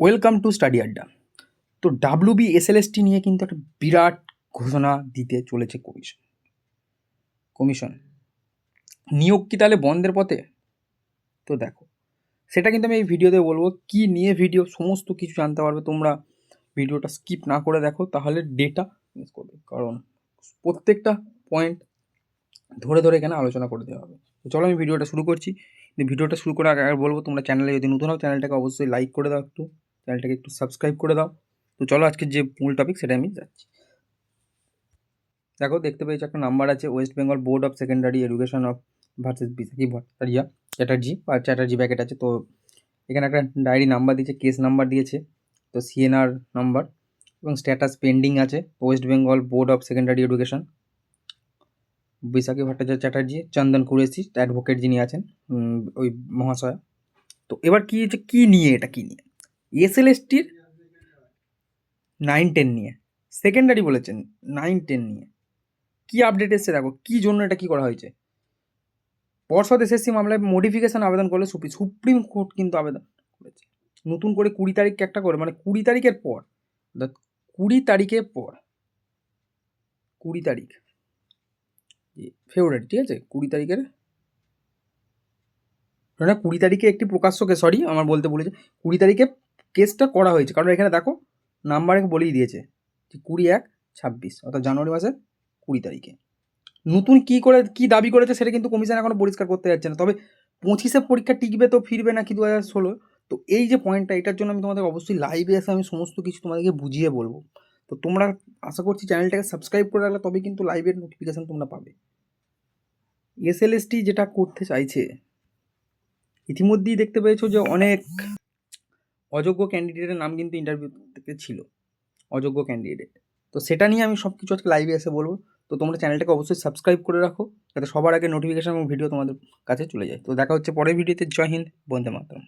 Welcome to study আড্ডা তো W B SLST নিয়ে কিন্তু একটা বিরাট ঘোষণা দিতে চলেছে কমিশন কমিশন নিয়োগ কি তাহলে বন্ধের পথে? তো দেখো, সেটা কিন্তু আমি এই ভিডিওতে বলব, কি নিয়ে ভিডিও সমস্ত কিছু জানতে পারবে তোমরা। ভিডিওটা স্কিপ না করে দেখো, তাহলে ডেটা মিস করবে। কারণ প্রত্যেকটা পয়েন্ট ধরে ধরে এখানে আলোচনা করে দেওয়া হবে। তো চলো আমি ভিডিওটা শুরু করছি। ভিডিওটা শুরু আগে আগে বলব, তোমরা চ্যানেলে যদি নতুন হও চ্যানেলটাকে অবশ্যই লাইক করে দাও একটু। চ্যানেলটাকে একটু সাবস্ক্রাইব করে দাও। তো চলো আজকে যে মূল টপিক সেটা আমি যাচ্ছি। দেখো, দেখতে পেয়েছ একটা নাম্বার আছে west Bengal board of secondary education of versus Baisakhi Bhattacharya Chatterjee বা চ্যাটার্জি প্যাকেট আছে। তো এখানে একটা ডায়েরি নাম্বার দিয়েছে কেস নাম্বার দিয়েছে, তো সিএনআর নাম্বার এবং স্ট্যাটাস পেন্ডিং আছে west Bengal board of secondary education Baisakhi Bhattacharya Chatterjee Chandan Qureshi advocate যিনি আছেন ওই মহাশয়। তো এবার কী হচ্ছে কী নিয়ে, এটা কী নিয়ে? এসএলএসটির নাইন টেন নিয়ে। সেকেন্ডারি বলেছেন নাইন টেন নিয়ে। কী আপডেট এসছে দেখো, কী জন্য এটা কী করা হয়েছে? পর্ষদ এসএসসি মামলায় মডিফিকেশন আবেদন করলে সুপ্রিম সুপ্রিম কোর্ট কিন্তু আবেদন করেছে। নতুন করে কুড়ি তারিখ একটা করে মানে কুড়ি তারিখের পর, অর্থাৎ কুড়ি তারিখের পর, কুড়ি তারিখ ফেব্রুয়ারি ঠিক আছে? কুড়ি তারিখের, না কুড়ি তারিখে একটি প্রকাশ্যকে সরি আমার বলতে বলেছে কুড়ি তারিখে কেসটা করা হয়েছে। কারণ এখানে দেখো নাম্বারে বলেই দিয়েছে যে কুড়ি এক ছাব্বিশ, অর্থাৎ জানুয়ারি মাসের কুড়ি তারিখে। নতুন কি করে, কি দাবি করেছে সেটা কিন্তু কমিশন এখনও পরিষ্কার করতে যাচ্ছে না। তবে পঁচিশে পরীক্ষা টিকবে তো ফিরবে না কি দু হাজার ষোলো? তো এই যে পয়েন্টটা এটার জন্য আমি তোমাদের অবশ্যই লাইভে এসে আমি সমস্ত কিছু তোমাদেরকে বুঝিয়ে বলব। তো তোমরা আশা করছি চ্যানেলটাকে সাবস্ক্রাইব করে রাখলে তবে কিন্তু লাইভের নোটিফিকেশান তোমরা পাবে। এসএলএসটি যেটা করতে চাইছে, ইতিমধ্যেই দেখতে পেয়েছ যে অনেক অযোগ্য ক্যান্ডিডেটের নাম কিন্তু ইন্টারভিউ থেকে ছিল, অযোগ্য ক্যান্ডিডেট তো সেটা নিয়ে আমি সব কিছু আজকে লাইভে এসে বলব। তো তোমরা চ্যানেলটাকে অবশ্যই সাবস্ক্রাইব করে রাখো, যাতে সবার আগে নোটিফিকেশান এবং ভিডিও তোমাদের কাছে চলে যায়। তো দেখা হচ্ছে পরের ভিডিওতে জয় হিন্দ, বন্দে মাতরম।